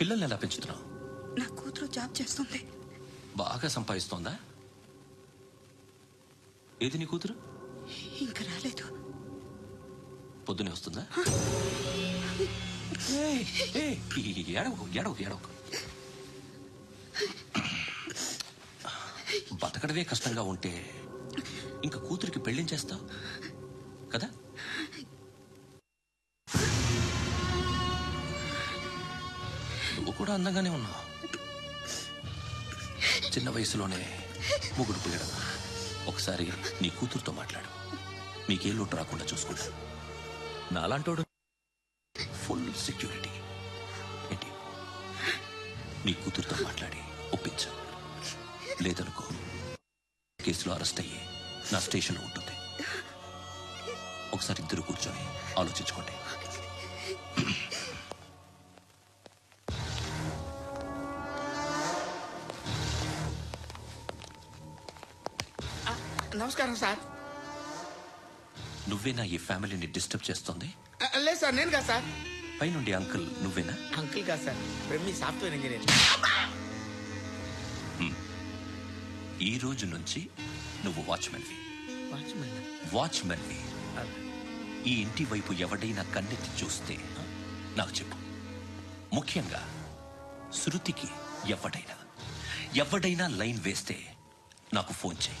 పిల్లల్ని ఎలా పెంచుతున్నావు? నా కూతురు జాబ్ చేస్తుంది. బాగా సంపాదిస్తోందా? ఏది నీ కూతురు? ఇంకా రాలేదు. పొద్దునే వస్తుందా? ఏయ్, ఏయ్, ఏడవకు ఏడవకు ఏడవకు. బతకడమే కష్టంగా ఉంటే ఇంకా కూతురికి పెళ్ళించేస్తావు కదా? కూడా అందంగానే ఉన్నావు. చిన్న వయసులోనే ముగ్గురు పోయడం ఒకసారి నీ కూతురుతో మాట్లాడు. మీకే లోటు రాకుండా చూసుకుంటా. నాలాంటోడు ఫుల్ సెక్యూరిటీ. ఏంటి? నీ కూతురుతో మాట్లాడి ఒప్పించు. లేదనుకో కేసులో అరెస్ట్ అయ్యి నా స్టేషన్లో ఉంటుంది. ఒకసారి ఇద్దరు కూర్చొని ఆలోచించుకోండి. నమస్కారం సార్. నువ్వేనా ఈ ఫ్యామిలీని డిస్టర్బ్ చేస్తుంది? లేదు సార్ నేను కాదు సార్. పైనుండి అంకుల్ నువ్వేనా? అంకుల్ కాదు సార్ బ్రహ్మి సాఫ్ట్వేర్ ఇంజనీర్. ఈ రోజు నుంచి నువ్వు వాచ్మెన్వి వాచ్మెన్ వాచ్మెన్వి ఈ ఇంటి వైపు ఎవడైనా కన్నెత్తి చూస్తే నాకు చెప్పు. ముఖ్యంగా శృతికి ఎవడైనా ఎవడైనా లైన్ వేస్తే నాకు ఫోన్ చేయి.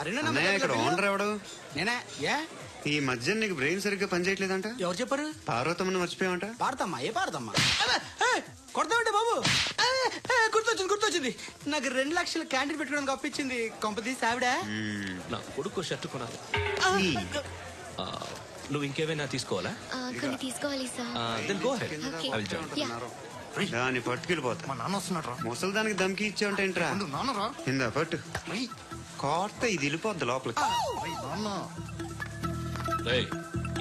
అన్నయ్య ఇక్కడ ఓనర్ ఎవడు? నేనే? ఏ? ఈ మధ్య నీకు బ్రెయిన్ సరిగ్గా పనిచేయట్లేదంట? ఎవరు చెప్పారు? పార్వతమ్మని మర్చిపోయావంట? పాడతామ్మా ఏ పాడతామ్మా కొడతామంటే బాబు? గుర్తొచ్చింది గుర్తొచ్చింది. నాకు రెండు లక్షలు క్యాంటీన్ పెట్టుకోవడానికి అప్పించింది కొంపతీసి ఆవిడ నా కొడుకు షర్ట్ కొనాలి. ఆ, నువ్వు ఇంకేమైనా తీసుకోవాలా? ఆ, కొన్ని తీసుకోవాలి దాన్ని పట్టుకెళ్ళిపోతా. మా నాన్న వస్తున్నాడు ముసలి దానికి దమ్కి ఇచ్చావంటే ఏంట్రా నాన్న రా ఇందా పట్టు కోర్త ఇది వెళ్ళిపోద్ది లోపలికి. నాన్న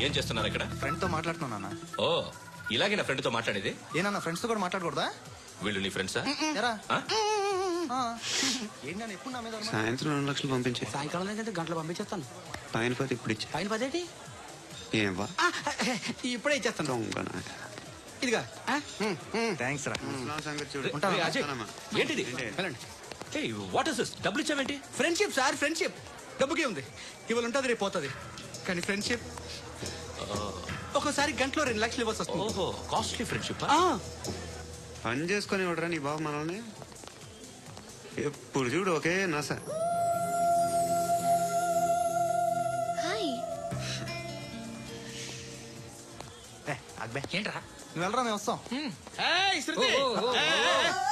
ఏం చేస్తున్నారు ఇక్కడ? ఫ్రెండ్తో మాట్లాడుతున్నా నాన్న. ఓ ఇలాగే నా ఫ్రెండ్తో మాట్లాడేది ఏనా ఫ్రెండ్స్తో కూడా మాట్లాడకూడదా? వీళ్ళు నీ ఫ్రెండ్సా ఎరా. ఆ? ఏంటి నాన్న ఎప్పుడు నా మీద అనుమానం? సాయంత్రం రెండు లక్షలు పంపించే. సాయంకాలం అయితే గంటలు పంపించేస్తాను. పైన పది ఇప్పుడు ఇచ్చే. పైన పదేటి ఏం వా ఆ, ఇప్పుడే ఇచ్చేస్తాను. ఇదిగా ఆ? థ్యాంక్స్ రా. ఉంటాను. అజయ్. ఏంటిది? ఏంటి? వెళ్ళండి. ఏయ్ వాట్ ఇస్ దిస్ డబ్బులు ఇచ్చావేంటి ఫ్రెండ్షిప్ సార్ ఫ్రెండ్షిప్ డబ్బుకే ఉంది. ఇవాళ ఉంటుంది రేపు పోతుంది. కానీ ఫ్రెండ్షిప్ ఒక్కోసారి గంటలో రెండు లక్షలు ఇవ్వాల్సి వస్తుంది. ఓహో కాస్ట్లీ ఫ్రెండ్షిప్ ఆ, పని చేసుకొని ఇవ్వడరా నీ బాబు మనల్ని. ఎప్పుడు చూడు హాయ్ ఏ, అక్బే ఏంట్రా? నువ్వు వెళ్ళరా మేము వస్తాం.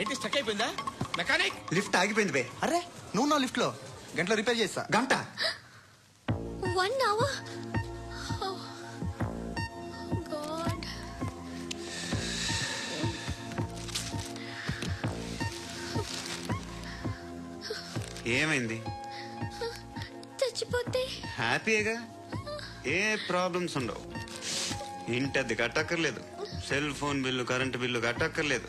ఏంటి స్టక్ అయిపోయిందా? మెకానిక్ లిఫ్ట్ ఆగిపోయింది బే. అరే నువ్వు నా లిఫ్ట్లో. గంటలో రిపేర్ చేస్తా. గంట? వన్ అవర్ గాడ్ ఏమైంది? చచ్చిపోతే? హ్యాపీగా ఏ ప్రాబ్లమ్స్ ఉండవు. ఇంటి అద్దె కట్టక్కర్లేదు. Cell phone bill current bill కట్టక్కర్లేదు.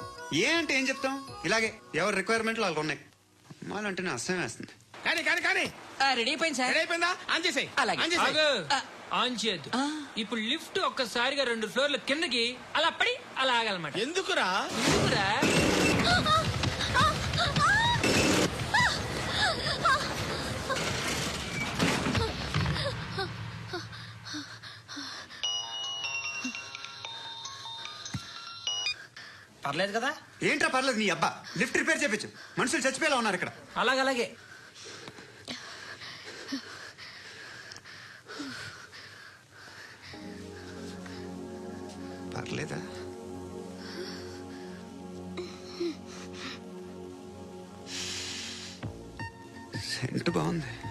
ఏ అంటే ఏం చెప్తాం? ఇలాగే ఎవరి రిక్వైర్మెంట్లు వాళ్ళకు ఉన్నాయి. అమ్మాయిలు అంటేనే అసహ్యం వేస్తుంది. కానీ కానీ కానీ. రెడీ అయిపోయింది సార్. రెడీ అయిపోయిందా? ఆన్ చేసేయ్. ఆన్ చేసేయ్. ఆగు. ఆన్ చేయద్దు. ఇప్పుడు లిఫ్ట్ ఒక్కసారిగా రెండు ఫ్లోర్ల కిందకి అలా పడి అలా ఆగాలన్నమాట. ఎందుకురా? ఎందుకురా? పర్లేదు కదా? ఏంట్రా పర్లేదు నీ అబ్బా. లిఫ్ట్ రిపేర్ చేపించు. మనుషులు చచ్చిపోయేలా ఉన్నారు ఇక్కడ. అలాగలాగే. పర్లేదా? సెంట్ బాగుంది.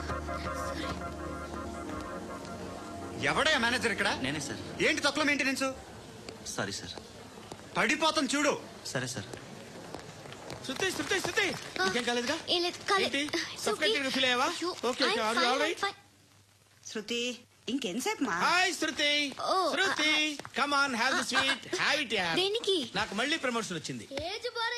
ఎవడయ్యా మేనేజర్ ఇక్కడ? నేనే సార్. ఏంటి తక్కువ మెయింటెనెన్స్ సారీ సార్. పడిపోతాం చూడు. సరే సార్. శృతి శృతి శృతి! ఇంకేం కాలేదుగా? ఏం లేదు కాలేదు ఏంటి? It's okay. Suffocated గా feel అయ్యావా? అయ్యో, Okay, okay. I'm Are you fine, all I'm right? fine. Shruti ఇంకెంతసేపు మా hi Shruti Shruti come on have the sweet have it దేనికి? నాకు మళ్ళీ ప్రమోషన్ వచ్చింది.